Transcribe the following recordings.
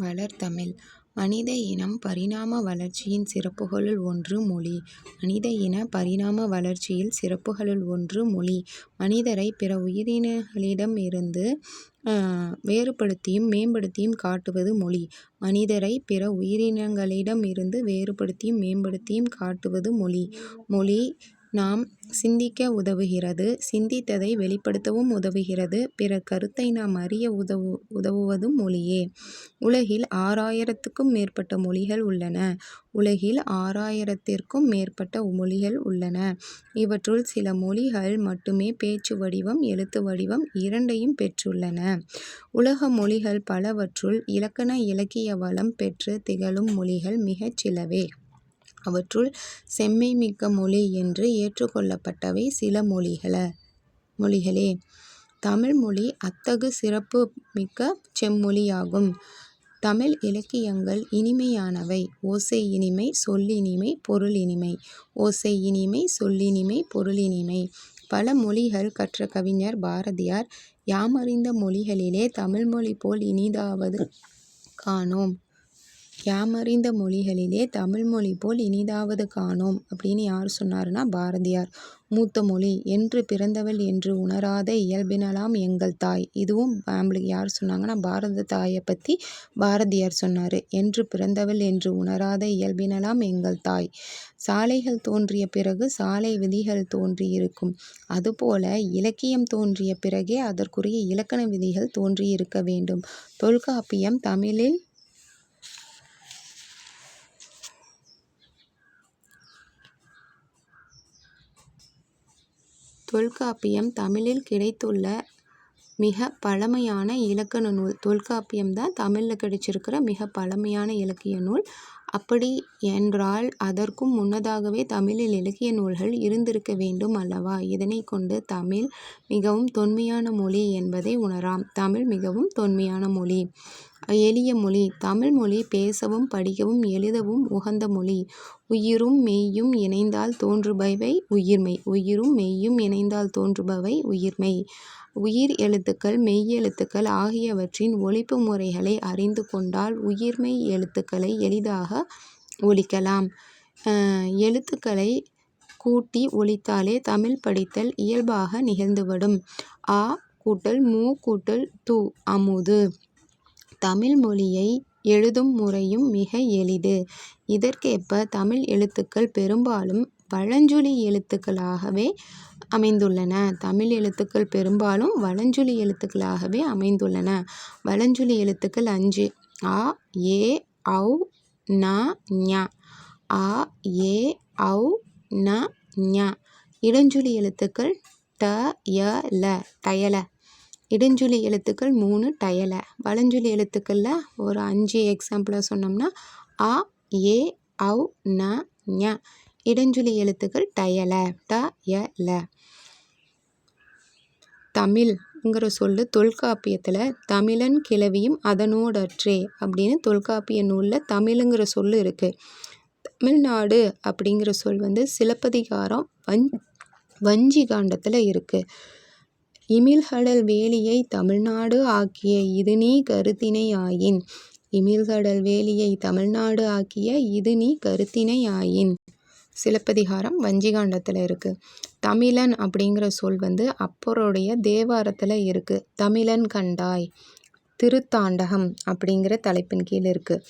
வளர்தமிழ் மனித இனம் பரிணாம வளர்ச்சியின் சிறப்புகளுள் ஒன்று மொழி. மனித இன பரிணாம வளர்ச்சியில் சிறப்புகளுள் ஒன்று மொழி. மனிதரை பிற உயிரினங்களிடமிருந்து வேறுபடுத்தியும் மேம்படுத்தியும் காட்டுவது மொழி. மனிதரை பிற உயிரினங்களிடமிருந்து வேறுபடுத்தியும் மேம்படுத்தியும் காட்டுவது மொழி. மொழி நாம் சிந்திக்க உதவுகிறது. சிந்தித்ததை வெளிப்படுத்தவும் உதவுகிறது. பிறர் கருத்தை நாம் அறிய உதவு உதவுவதும் மொழியே. உலகில் ஆறாயிரத்துக்கும் மேற்பட்ட மொழிகள் உள்ளன. உலகில் ஆறாயிரத்திற்கும் மேற்பட்ட மொழிகள் உள்ளன. இவற்றுள் சில மொழிகள் மட்டுமே பேச்சு வடிவம் எழுத்து வடிவம் இரண்டையும் பெற்றுள்ளன. உலக மொழிகள் பலவற்றுள் இலக்கண இலக்கிய வளம் பெற்று திகழும் மொழிகள் மிகச் சிலவே. அவற்றுள் செம்மை மிக்க மொழி என்று ஏற்றுக்கொள்ளப்பட்டவை சில மொழிகள மொழிகளே. தமிழ் மொழி அத்தகு சிறப்பு மிக்க செம்மொழியாகும். தமிழ் இலக்கியங்கள் இனிமையானவை. ஓசை இனிமை சொல்லினிமை பொருளினிமை. ஓசை இனிமை சொல்லினிமை பொருளினிமை. பல மொழிகள் கற்ற கவிஞர் பாரதியார் யாமறிந்த மொழிகளிலே தமிழ்மொழி போல் இனிதாவது காணோம். யாமறிந்த மொழிகளிலே தமிழ்மொழி போல் இனிதாவது காணோம் அப்படின்னு யார் சொன்னார்னா பாரதியார். மூத்த மொழி. என்று பிறந்தவள் என்று உணராத இயல்பினலாம் எங்கள் தாய். இதுவும் நம்மளுக்கு யார் சொன்னாங்கன்னா பாரத தாயை பற்றி பாரதியார் சொன்னார் என்று பிறந்தவள் என்று உணராத இயல்பினலாம் எங்கள் தாய். சாலைகள் தோன்றிய பிறகு சாலை விதிகள் தோன்றியிருக்கும். அதுபோல இலக்கியம் தோன்றிய பிறகே அதற்குரிய இலக்கண விதிகள் தோன்றியிருக்க வேண்டும். தொல்காப்பியம் தமிழில் தொல்காப்பியம் தமிழில் கிடைத்துள்ள மிக பழமையான இலக்கண நூல். தொல்காப்பியம் தான் தமிழில் கிடைச்சிருக்கிற மிக பழமையான இலக்கிய நூல். அப்படி என்றால் அதற்கும் முன்னதாகவே தமிழில் இலக்கிய நூல்கள் இருந்திருக்க வேண்டும் அல்லவா? இதனைக் கொண்டு தமிழ் மிகவும் தொன்மையான மொழி என்பதை உணராம். தமிழ் மிகவும் தொன்மையான மொழி. எளிய மொழி. தமிழ் மொழி பேசவும் படிக்கவும் எழுதவும் உகந்த மொழி. உயிரும் மெய்யும் இணைந்தால் தோன்றுபவை உயிர்மெய். உயிரும் மெய்யும் இணைந்தால் தோன்றுபவை உயிர்மெய். உயிர் எழுத்துக்கள் மெய்யெழுத்துக்கள் ஆகியவற்றின் ஒலிப்பு முறைகளை அறிந்து கொண்டால் உயிர்மெய் எழுத்துக்களை எளிதாக ஒலிக்கலாம். எழுத்துக்களை கூட்டி ஒலித்தாலே தமிழ் படித்தல் இயல்பாக நிகழ்ந்துவிடும். ஆ கூட்டல் மூ கூட்டல் து அமுது. தமிழ் மொழியை எழுதும் முறையும் மிக எளிது. இதற்கேற்ப தமிழ் எழுத்துக்கள் பெரும்பாலும் வலஞ்சுழி எழுத்துக்களாகவே அமைந்துள்ளன. தமிழ் எழுத்துக்கள் பெரும்பாலும் வளஞ்சொலி எழுத்துக்களாகவே அமைந்துள்ளன. வளஞ்சொலி எழுத்துக்கள் அஞ்சு. அ ஏ ஔ ந ஞ. அ ஏ ஔ ந ஞ. இடஞ்சொலி எழுத்துக்கள் ட ய ல டயல. இடஞ்சுழி எழுத்துக்கள் மூணு டயல. வலஞ்சுழி எழுத்துக்களில் ஒரு அஞ்சு எக்ஸாம்பிளாக சொன்னோம்னா அ ஏ ஔ ந ஞ. இடஞ்சுழி எழுத்துக்கள் டயல ட ய ல. தமிழ்ங்கிற சொல்லு தொல்காப்பியத்தில் தமிழன் கிளவியும் அதனோடற்றே அப்படின்னு தொல்காப்பிய நூலில் தமிழுங்கிற சொல்லு இருக்குது தமிழ்நாடு அப்படிங்கிற சொல் வந்து சிலப்பதிகாரம் வஞ்சி காண்டத்தில் இருக்குது இமிழ்கடல் வேலியைத் தமிழ்நாடு ஆக்கிய இதுநீ கருத்தினை ஆயின். இமிழ்கடல் வேலியைத் தமிழ்நாடு ஆக்கிய இதுநீ கருத்தினை ஆயின். சிலப்பதிகாரம் வஞ்சிகாண்டத்தில் இருக்குது தமிழன் அப்படிங்கிற சொல் வந்து அப்பருடைய தேவாரத்தில் இருக்குது தமிழன் கண்டாய். திருத்தாண்டகம் அப்படிங்கிற தலைப்பின் கீழ் இருக்குது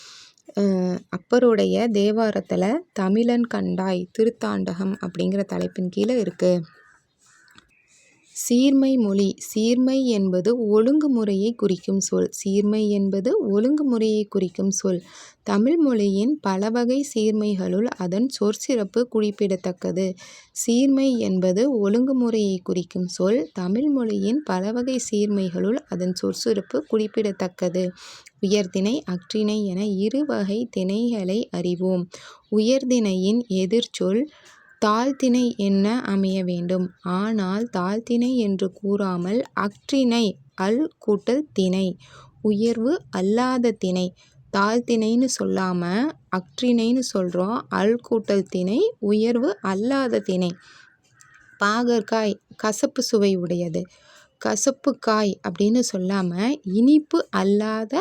அப்பருடைய தேவாரத்தில் தமிழன் கண்டாய் திருத்தாண்டகம் அப்படிங்கிற தலைப்பின் கீழே இருக்குது சீர்மை மொழி. சீர்மை என்பது ஒழுங்குமுறையை குறிக்கும் சொல். சீர்மை என்பது ஒழுங்குமுறையை குறிக்கும் சொல். தமிழ் மொழியின் பலவகைச் சீர்மைகளுள் அதன் சொற்சிறப்பு குறிப்பிடத்தக்கது. சீர்மை என்பது ஒழுங்குமுறையை குறிக்கும் சொல். தமிழ் மொழியின் வகை சீர்மைகளுள் அதன் சொற்சிறப்பு குறிப்பிடத்தக்கது. உயர்திணை அற்றிணை என இரு வகை திணைகளை அறிவோம். உயர்திணையின் எதிர்ச்சொல் தாழ்த்திணை என்ன அமைய வேண்டும். ஆனால் தாழ்த்திணை என்று கூறாமல் அஃறிணை அல் கூட்டல் திணை. உயர்வு அல்லாத திணை. தாழ்த்திணைன்னு சொல்லாம அஃறிணைன்னு சொல்றோம். அல் கூட்டல் திணை உயர்வு அல்லாத திணை. பாகற்காய் கசப்பு சுவை உடையது. கசப்புக்காய் அப்படின்னு சொல்லாம இனிப்பு அல்லாத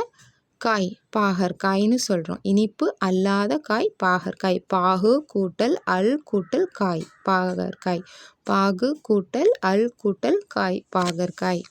காய் பாகற்காய்னு சொல்கிறோம் இனிப்பு அல்லாத காய் பாகற்காய். பாகு கூட்டல் அல் கூட்டல் காய். பாகற்காய். பாகு கூட்டல் அல் கூட்டல் காய். பாகற்காய்.